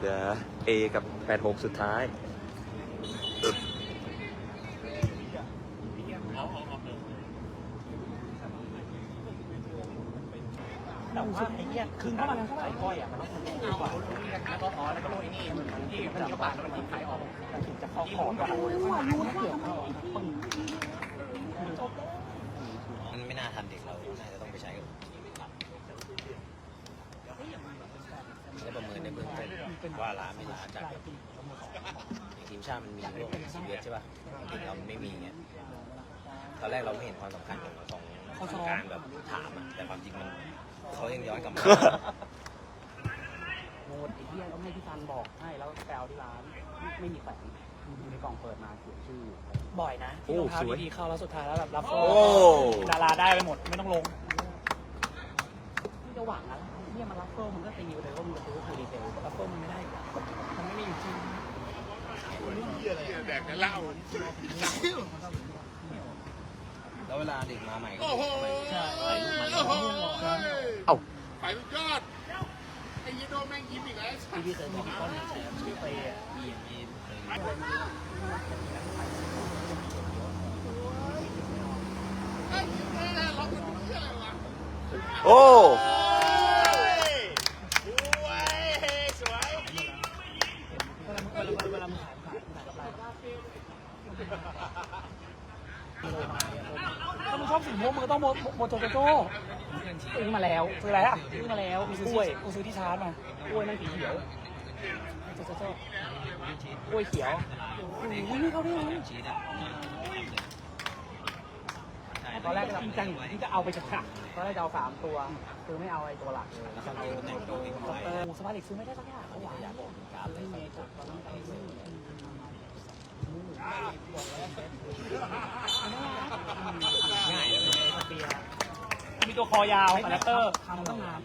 เดี๋ยว A กับ 86 สุดท้ายแต่ว่าไอ้เหี้ยคืนเข้ามาใส่ก้อยอะมันต้องทำเอาอะแล้วก็อ๋อแล้วก็โรยนี่มันที่มันจะปาดแล้วมันทิ้งขายออกมันถึงจะเข้าขอบก่อนรู้นะเกี่ยวเข้าปึ้งมันไม่น่าทันเด็กเรา น่าจะต้องไปใช้กับทีมหลักได้ ประเมินในเบื้องต้นว่าล้าไม่ล้าจากแบบอย่างทีมชาติมันมีพวกซีเวสใช่ป่ะทีมเราไม่มีเงี้ยตอนแรกเราไม่เห็นความสำคัญของของของการแบบถามอะแต่ความจริงมันเขายังย้อนกลับมาโมดไอ้เหี้ยต้องให้พี่ซันบอกให้แล้วแปลที่ร้านไม่มีแขวนอยู่ในกล่องเปิดมาเขียนชื่อ บ่อยนะที่รองเท้าดีๆเข้าแล้วสุดท้ายแล้วแบบรับโอ้ดาราได้ไปหมดไม่ต้องลงที่จะหวังอะไร เนี่มันรับเฟิลมันก็ตีไปเลยว่ามันจะซื้อคือดีเทลรับเฟิลมันไม่ได้มันไม่ได้อยู่จริงแดกแต่เหล้าแล้วเวลาเด็กมาใหม่ก็โอ้โหใช่โอ้โหเอ้าไปสุดยอดไอ้ยีโดแม่งยิ้มอีกแล้วที่พี่เคยบอกก็มีแชมป์ชื่อเปย์อะบีเอ็มบียไอ้ยิ้มแม่เราเป็นเพื่อนอะไรวะโอ้ ถ้ามึงชอบสีม่วงมึงก็ต้องโมโมโจโจโจ้ซื้อมาแล้วซื้ออะไรอะซื้อมาแล้วกล้วยกูซื้อที่ชาร์จมากล้วยนั่นสีเขียวโจโจโจ้กล้วยเขียวอุ้ยนี่เขาได้ยังชีสอะตอนแรกจริงจังที่จะเอาไปจะขัดตอนแรกจะเอาสามตัว คือไม่เอาไอ้ตัวหลักเลยเขาเองแต่งตัวเปอร์สมาร์ทอีกซื้อไม่ได้สักอย่างเขาหวานอยากบอกการเลย ไม่เมย์จบตอนนั้นไอ้นี่ ง่ายแล้วเปียมีตัวคอยาวคาแรคเตอร์ทำตั้งนาน